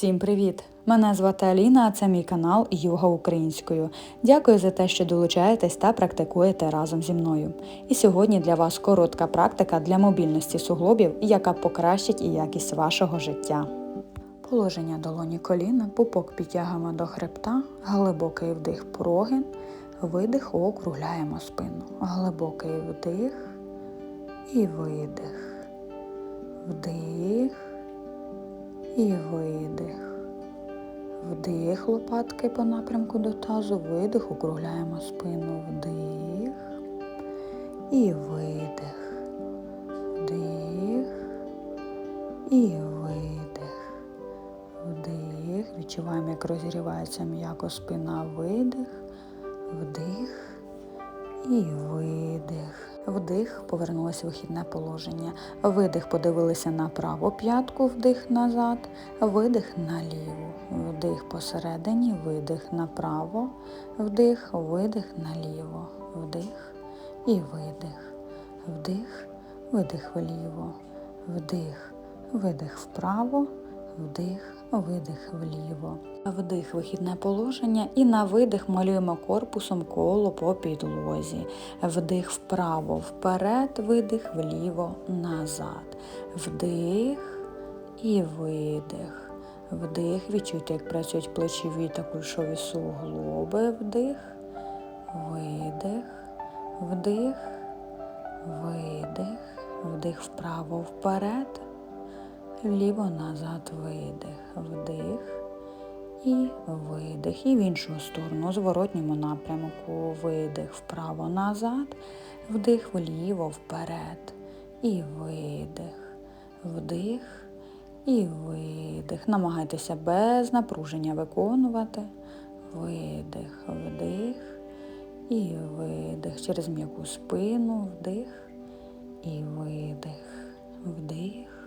Всім привіт! Мене звати Аліна, а це мій канал Йога українською. Дякую за те, що долучаєтесь та практикуєте разом зі мною. І сьогодні для вас коротка практика для мобільності суглобів, яка покращить і якість вашого життя. Положення долоні коліна, пупок підтягуємо до хребта, глибокий вдих прогин, видих, округляємо спину. Глибокий вдих і видих. Вдих і видих. Вдих лопатки по напрямку до тазу, видих, округляємо спину, вдих і видих. Вдих і видих. Вдих. Відчуваємо, як розігрівається м'яко спина, видих, вдих і видих. Вдих, повернулося вихідне положення. Видих, подивилися на праву п'ятку, вдих назад, видих наліву. Вдих посередині, видих направо, вдих, видих наліво, вдих і видих. Вдих, видих вліво, вдих, видих вправо, вдих, видих вліво. Вдих, вихідне положення і на видих малюємо корпусом коло по підлозі. Вдих вправо, вперед, видих вліво, назад. Вдих і видих. Вдих, відчуйте, як працюють плечові та кульшові суглоби. Вдих, видих, вдих, видих, вдих вправо, вперед, вліво, назад, видих, вдих і видих. І в іншу сторону, зворотньому напрямку, видих вправо, назад, вдих вліво, вперед. І видих, вдих і видих. Намагайтеся без напруження виконувати. Видих, вдих і видих. Через м'яку спину, вдих і видих, вдих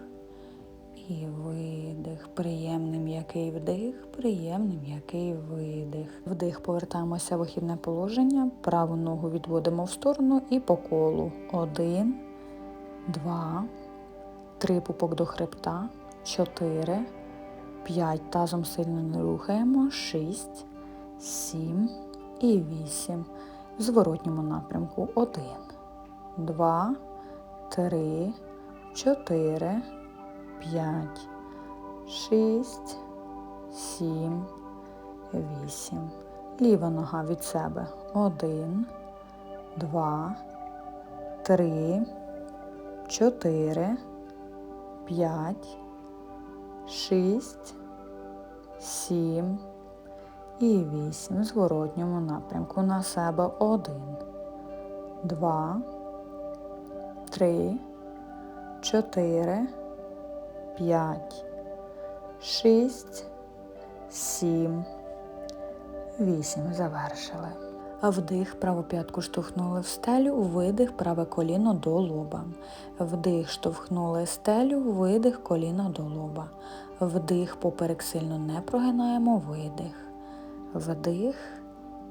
і видих. Приємний м'який вдих, приємний м'який видих. Вдих, повертаємося в вихідне положення. Праву ногу відводимо в сторону і по колу. Один, два, три пупок до хребта, чотири, п'ять. Тазом сильно не рухаємо, шість, сім і вісім. В зворотньому напрямку. Один, два, три, чотири п'ять, шість, сім, вісім. Ліва нога від себе. Один, два, три, чотири, п'ять, шість, сім і вісім. В зворотньому напрямку на себе. Один, два, три, чотири п'ять, шість, сім, вісім. Завершили. Вдих, праву п'ятку штовхнули в стелю, видих, праве коліно до лоба. Вдих, штовхнули стелю, видих, коліно до лоба. Вдих, поперек сильно не прогинаємо, видих. Вдих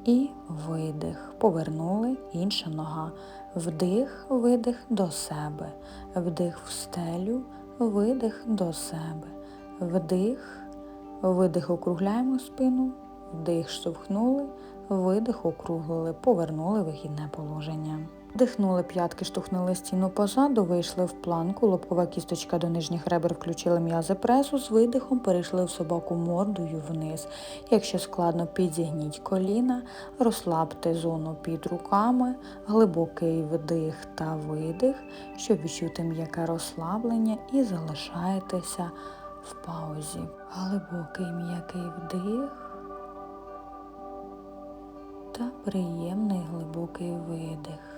і видих. Повернули інша нога. Вдих, видих до себе. Вдих в стелю, видих до себе. Вдих, видих, округляємо спину, вдих, штовхнули, видих, округлили, повернули вихідне положення. Вдихнули п'ятки, штовхнули стіну позаду, вийшли в планку, лобкова кісточка до нижніх ребер включили м'язи пресу, з видихом перейшли в собаку мордою вниз. Якщо складно, підзігніть коліна, розслабте зону під руками, глибокий вдих та видих, щоб відчути м'яке розслаблення і залишаєтеся в паузі. Глибокий м'який вдих та приємний глибокий видих.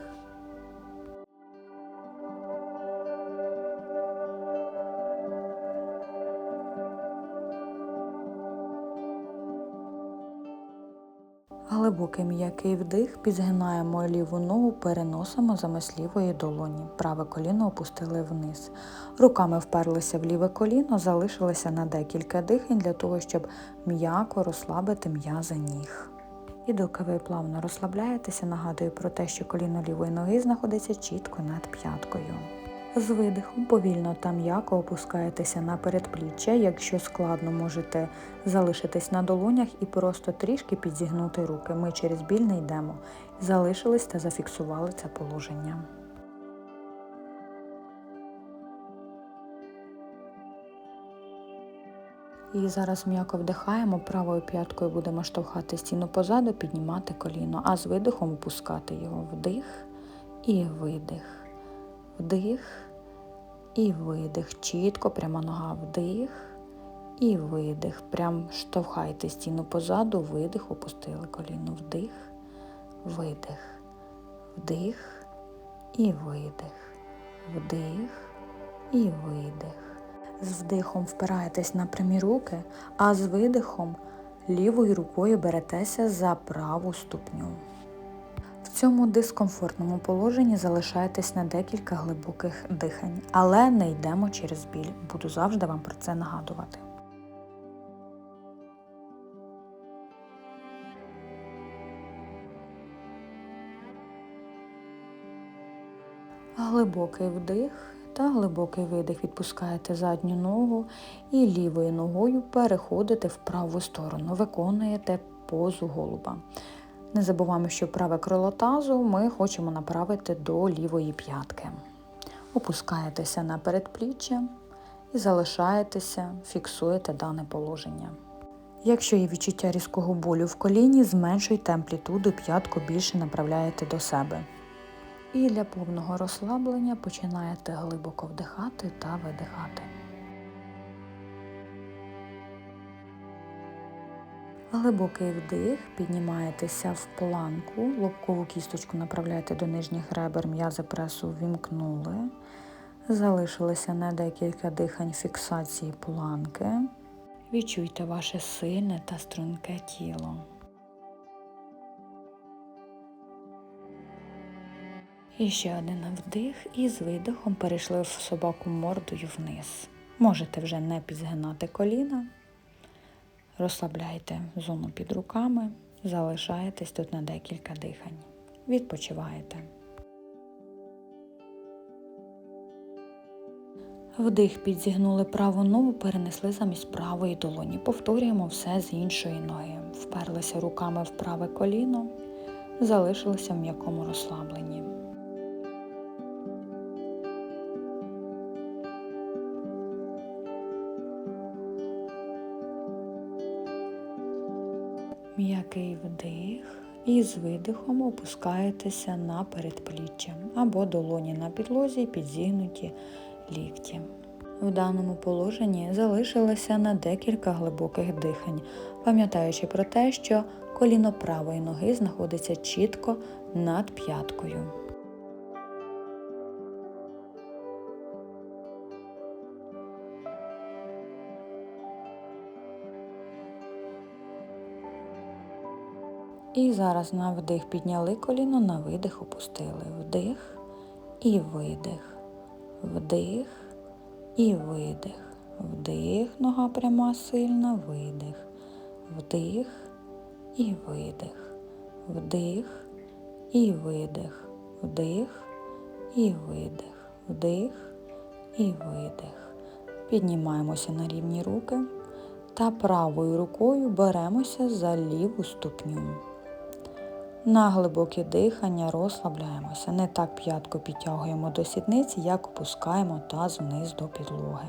Глибокий м'який вдих, підзгинаємо ліву ногу, переносимо замість лівої долоні. Праве коліно опустили вниз. Руками вперлися в ліве коліно, залишилися на декілька дихань для того, щоб м'яко розслабити м'язи ніг. І доки ви плавно розслабляєтеся, нагадую про те, що коліно лівої ноги знаходиться чітко над п'яткою. З видихом повільно та м'яко опускаєтеся на передпліччя. Якщо складно, можете залишитись на долонях і просто трішки підзігнути руки. Ми через біль не йдемо. Залишились та зафіксували це положення. І зараз м'яко вдихаємо, правою п'яткою будемо штовхати стіну позаду, піднімати коліно, а з видихом опускати його вдих і видих. Вдих і видих. Чітко, пряма нога вдих і видих. Прям штовхайте стіну позаду, видих, опустили коліно. Вдих, видих, вдих і видих. Вдих і видих. З вдихом впираєтесь на прямі руки, а з видихом лівою рукою беретеся за праву ступню. Цьому дискомфортному положенні залишаєтесь на декілька глибоких дихань, але не йдемо через біль. Буду завжди вам про це нагадувати. Глибокий вдих та глибокий видих. Відпускаєте задню ногу і лівою ногою переходите в праву сторону. Виконуєте позу голуба. Не забуваємо, що праве крило тазу ми хочемо направити до лівої п'ятки. Опускаєтеся на передпліччя і залишаєтеся, фіксуєте дане положення. Якщо є відчуття різкого болю в коліні, зменшуйте амплітуду, п'ятку більше направляєте до себе. І для повного розслаблення починаєте глибоко вдихати та видихати. Глибокий вдих, піднімаєтеся в планку, лобкову кісточку направляєте до нижніх ребер, м'язи пресу вімкнули. Залишилися на декілька дихань фіксації планки. Відчуйте ваше сильне та струнке тіло. І ще один вдих і з видихом перейшли в собаку мордою вниз. Можете вже не підзгинати коліна, розслабляйте зону під руками, залишаєтесь тут на декілька дихань. Відпочиваєте. Вдих підзігнули праву ногу, перенесли замість правої долоні. Повторюємо все з іншої ноги. Вперлися руками в праве коліно, залишилися в м'якому розслабленні. М'який вдих і з видихом опускаєтеся на передпліччя або долоні на підлозі, підзігнуті лікті. В даному положенні залишилося на декілька глибоких дихань, пам'ятаючи про те, що коліно правої ноги знаходиться чітко над п'яткою. І зараз на вдих підняли коліно, на видих опустили. Вдих і видих. Вдих і видих. Вдих, нога пряма сильна, видих. Вдих і видих. Вдих і видих. Вдих і видих. Вдих і видих. Піднімаємося на рівні руки та правою рукою беремося за ліву ступню. На глибоке дихання розслабляємося. Не так п'ятку підтягуємо до сідниці, як опускаємо таз вниз до підлоги.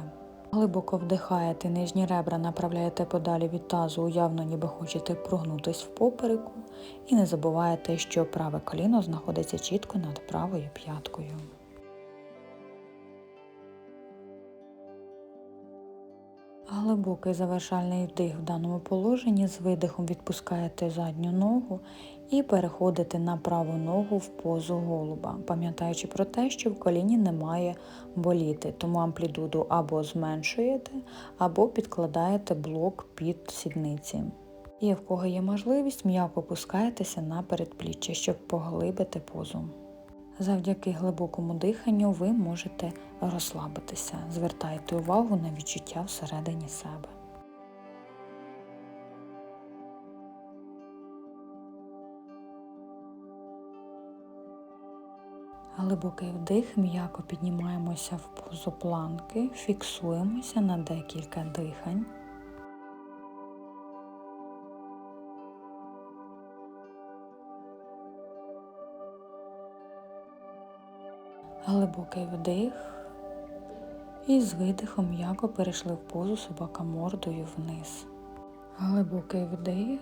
Глибоко вдихаєте нижні ребра, направляєте подалі від тазу, уявно, ніби хочете прогнутись в попереку. І не забуваєте, що праве коліно знаходиться чітко над правою п'яткою. Глибокий завершальний вдих в даному положенні з видихом відпускаєте задню ногу і переходите на праву ногу в позу голуба, пам'ятаючи про те, що в коліні немає боліти, тому амплітуду або зменшуєте, або підкладаєте блок під сідниці. І в кого є можливість, м'яко опускаєтеся на передпліччя, щоб поглибити позу. Завдяки глибокому диханню ви можете розслабитися. Звертайте увагу на відчуття всередині себе. Глибокий вдих, м'яко піднімаємося в позу планки, фіксуємося на декілька дихань. Глибокий вдих. І з видихом м'яко перейшли в позу собака мордою вниз. Глибокий вдих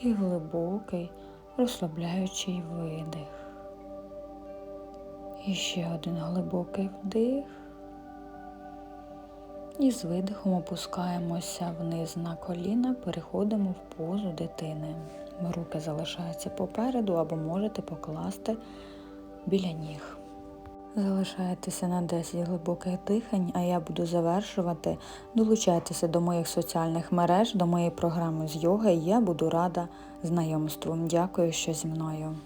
і глибокий розслабляючий видих. І ще один глибокий вдих. І з видихом опускаємося вниз на коліна, переходимо в позу дитини. Руки залишаються попереду або можете покласти біля ніг. Залишайтеся на 10 глибоких дихань, а я буду завершувати. Долучайтеся до моїх соціальних мереж, до моєї програми з йоги. Я буду рада знайомству. Дякую, що зі мною.